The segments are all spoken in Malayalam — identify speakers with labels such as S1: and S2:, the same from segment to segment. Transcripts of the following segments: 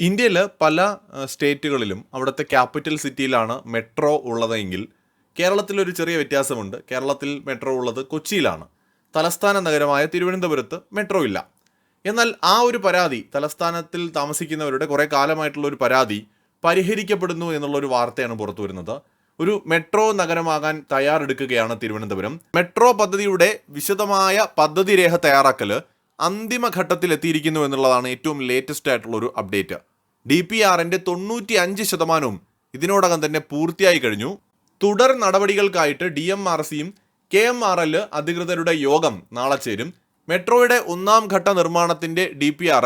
S1: ഇന്ത്യയിൽ പല സ്റ്റേറ്റുകളിലും അവിടുത്തെ ക്യാപിറ്റൽ സിറ്റിയിലാണ് മെട്രോ ഉള്ളതെങ്കിൽ കേരളത്തിലൊരു ചെറിയ വ്യത്യാസമുണ്ട്. കേരളത്തിൽ മെട്രോ ഉള്ളത് കൊച്ചിയിലാണ്. തലസ്ഥാന നഗരമായ തിരുവനന്തപുരത്ത് മെട്രോ ഇല്ല. എന്നാൽ ആ ഒരു പരാതി തലസ്ഥാനത്തിൽ താമസിക്കുന്നവരുടെ കുറേ കാലമായിട്ടുള്ള ഒരു പരാതി പരിഹരിക്കപ്പെടുന്നു എന്നുള്ളൊരു വാർത്തയാണ് പുറത്തു വരുന്നത്. ഒരു മെട്രോ നഗരമാകാൻ തയ്യാറെടുക്കുകയാണ് തിരുവനന്തപുരം. മെട്രോ പദ്ധതിയുടെ വിശദമായ പദ്ധതി രേഖ തയ്യാറാക്കൽ അന്തിമ ഘട്ടത്തിൽ എത്തിയിരിക്കുന്നു എന്നുള്ളതാണ് ഏറ്റവും ലേറ്റസ്റ്റ് ആയിട്ടുള്ള ഒരു അപ്ഡേറ്റ് ഡി പി ആറിന്റെ തൊണ്ണൂറ്റി അഞ്ച് ശതമാനവും ഇതിനോടകം തന്നെ പൂർത്തിയായി കഴിഞ്ഞു. തുടർ നടപടികൾക്കായിട്ട് ഡി എം ആർ സിയും കെ എം ആർ എൽ അധികൃതരുടെ യോഗം നാളെ ചേരും. മെട്രോയുടെ ഒന്നാം ഘട്ട നിർമ്മാണത്തിന്റെ ഡി പി ആർ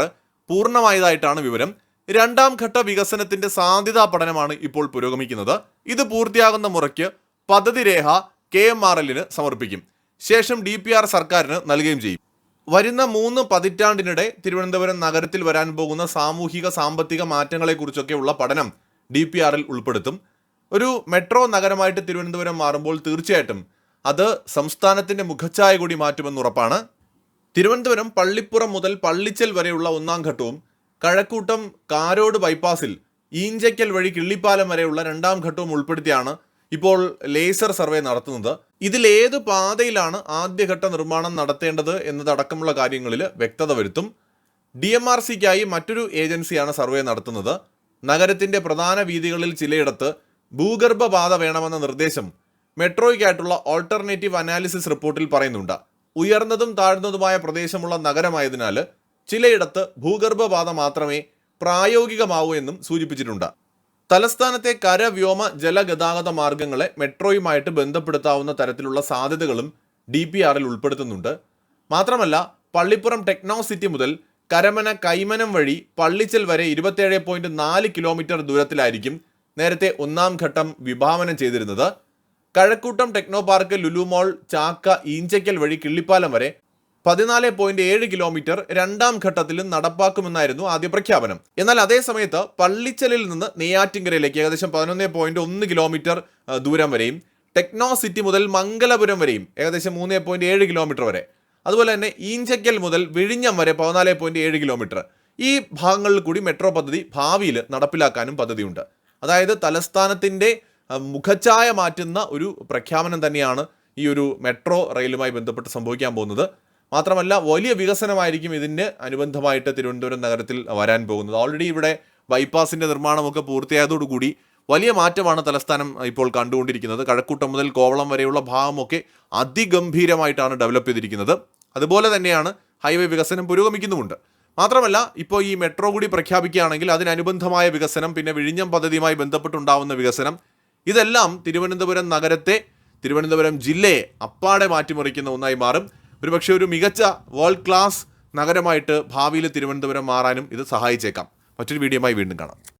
S1: പൂർണമായതായിട്ടാണ് വിവരം. രണ്ടാം ഘട്ട വികസനത്തിന്റെ സാധ്യതാ പഠനമാണ് ഇപ്പോൾ പുരോഗമിക്കുന്നത്. ഇത് പൂർത്തിയാകുന്ന മുറയ്ക്ക് പദ്ധതി രേഖ കെ എം ആർ എല്ലിന് സമർപ്പിക്കും. ശേഷം ഡി പി ആർ സർക്കാരിന് നൽകുകയും ചെയ്യും. വരുന്ന മൂന്ന് പതിറ്റാണ്ടിനിടെ തിരുവനന്തപുരം നഗരത്തിൽ വരാൻ പോകുന്ന സാമൂഹിക സാമ്പത്തിക മാറ്റങ്ങളെക്കുറിച്ചൊക്കെയുള്ള പഠനം ഡി പി ആറിൽ ഉൾപ്പെടുത്തും. ഒരു മെട്രോ നഗരമായിട്ട് തിരുവനന്തപുരം മാറുമ്പോൾ തീർച്ചയായിട്ടും അത് സംസ്ഥാനത്തിന്റെ മുഖച്ഛായ കൂടി മാറ്റുമെന്ന് ഉറപ്പാണ്. തിരുവനന്തപുരം പള്ളിപ്പുറം മുതൽ പള്ളിച്ചൽ വരെയുള്ള ഒന്നാം ഘട്ടവും കഴക്കൂട്ടം കാരോട് ബൈപ്പാസിൽ ഈഞ്ചയ്ക്കൽ വഴി കിള്ളിപ്പാലം വരെയുള്ള രണ്ടാം ഘട്ടവും ഉൾപ്പെടുത്തിയാണ് ഇപ്പോൾ ലേസർ സർവേ നടത്തുന്നത്. ഇതിൽ ഏത് പാതയിലാണ് ആദ്യഘട്ട നിർമ്മാണം നടത്തേണ്ടത് എന്നതടക്കമുള്ള കാര്യങ്ങളിൽ വ്യക്തത വരുത്തും. ഡി എം ആർ സിക്കായി മറ്റൊരു ഏജൻസിയാണ് സർവേ നടത്തുന്നത്. നഗരത്തിന്റെ പ്രധാന വീതികളിൽ ചിലയിടത്ത് ഭൂഗർഭപാത വേണമെന്ന നിർദ്ദേശം മെട്രോയ്ക്കായിട്ടുള്ള ഓൾട്ടർനേറ്റീവ് അനാലിസിസ് റിപ്പോർട്ടിൽ പറയുന്നുണ്ട്. ഉയർന്നതും താഴ്ന്നതുമായ പ്രദേശമുള്ള നഗരമായതിനാൽ ചിലയിടത്ത് ഭൂഗർഭപാത മാത്രമേ പ്രായോഗികമാവൂ എന്നും സൂചിപ്പിച്ചിട്ടുണ്ട്. തലസ്ഥാനത്തെ കര വ്യോമ ജലഗതാഗത മാർഗങ്ങളെ മെട്രോയുമായിട്ട് ബന്ധപ്പെടുത്താവുന്ന തരത്തിലുള്ള സാധ്യതകളും ഡി പി ആറിൽ ഉൾപ്പെടുത്തുന്നുണ്ട്. മാത്രമല്ല പള്ളിപ്പുറം ടെക്നോ സിറ്റി മുതൽ കരമന കൈമനം വഴി പള്ളിച്ചൽ വരെ ഇരുപത്തേഴ് പോയിന്റ് നാല് കിലോമീറ്റർ ദൂരത്തിലായിരിക്കും നേരത്തെ ഒന്നാം ഘട്ടം വിഭാവനം ചെയ്തിരുന്നത്. Kazhakkoottam Technopark Lulu mall Chakka Enchakkal വഴി കിള്ളിപ്പാലം വരെ പതിനാല് പോയിന്റ് ഏഴ് കിലോമീറ്റർ രണ്ടാം ഘട്ടത്തിലും നടപ്പാക്കുമെന്നായിരുന്നു ആദ്യ പ്രഖ്യാപനം. എന്നാൽ അതേ സമയത്ത് പള്ളിച്ചലിൽ നിന്ന് നെയ്യാറ്റിങ്കരയിലേക്ക് ഏകദേശം പതിനൊന്ന് പോയിന്റ് ഒന്ന് കിലോമീറ്റർ ദൂരം വരെയും ടെക്നോ സിറ്റി മുതൽ മംഗലപുരം വരെയും ഏകദേശം മൂന്ന് പോയിന്റ് ഏഴ് കിലോമീറ്റർ വരെ. അതുപോലെ തന്നെ ഈഞ്ചക്കൽ മുതൽ വിഴിഞ്ഞം വരെ പതിനാല് പോയിന്റ് ഏഴ് കിലോമീറ്റർ ഈ ഭാഗങ്ങളിൽ കൂടി മെട്രോ പദ്ധതി ഭാവിയിൽ നടപ്പിലാക്കാനും പദ്ധതിയുണ്ട്. അതായത് തലസ്ഥാനത്തിന്റെ മുഖച്ഛായ മാറ്റുന്ന ഒരു പ്രഖ്യാപനം തന്നെയാണ് ഈ ഒരു മെട്രോ റെയിലുമായി ബന്ധപ്പെട്ട് സംഭവിക്കാൻ പോകുന്നത്. മാത്രമല്ല വലിയ വികസനമായിരിക്കും ഇതിന് അനുബന്ധമായിട്ട് തിരുവനന്തപുരം നഗരത്തിൽ വരാൻ പോകുന്നത്. ഓൾറെഡി ഇവിടെ ബൈപ്പാസിന്റെ നിർമ്മാണമൊക്കെ പൂർത്തിയായതോടുകൂടി വലിയ മാറ്റമാണ് തലസ്ഥാനം ഇപ്പോൾ കണ്ടുകൊണ്ടിരിക്കുന്നത്. കഴക്കൂട്ടം മുതൽ കോവളം വരെയുള്ള ഭാഗമൊക്കെ അതിഗംഭീരമായിട്ടാണ് ഡെവലപ്പ് ചെയ്തിരിക്കുന്നത്. അതുപോലെ തന്നെയാണ് ഹൈവേ വികസനം പുരോഗമിക്കുന്നുമുണ്ട്. മാത്രമല്ല ഇപ്പോൾ ഈ മെട്രോ കൂടി പ്രഖ്യാപിക്കുകയാണെങ്കിൽ അതിനനുബന്ധമായ വികസനം പിന്നെ വിഴിഞ്ഞം പദ്ധതിയുമായി ബന്ധപ്പെട്ടുണ്ടാവുന്ന വികസനം ഇതെല്ലാം തിരുവനന്തപുരം നഗരത്തെ തിരുവനന്തപുരം ജില്ലയെ അപ്പാടെ മാറ്റിമറിക്കുന്ന ഒന്നായി മാറും. ഒരുപക്ഷെ ഒരു മികച്ച വേൾഡ് ക്ലാസ് നഗരമായിട്ട് ഭാവിയിൽ തിരുവനന്തപുരം മാറാനും ഇത് സഹായിച്ചേക്കാം. മറ്റൊരു വീഡിയോയുമായി വീണ്ടും കാണാം.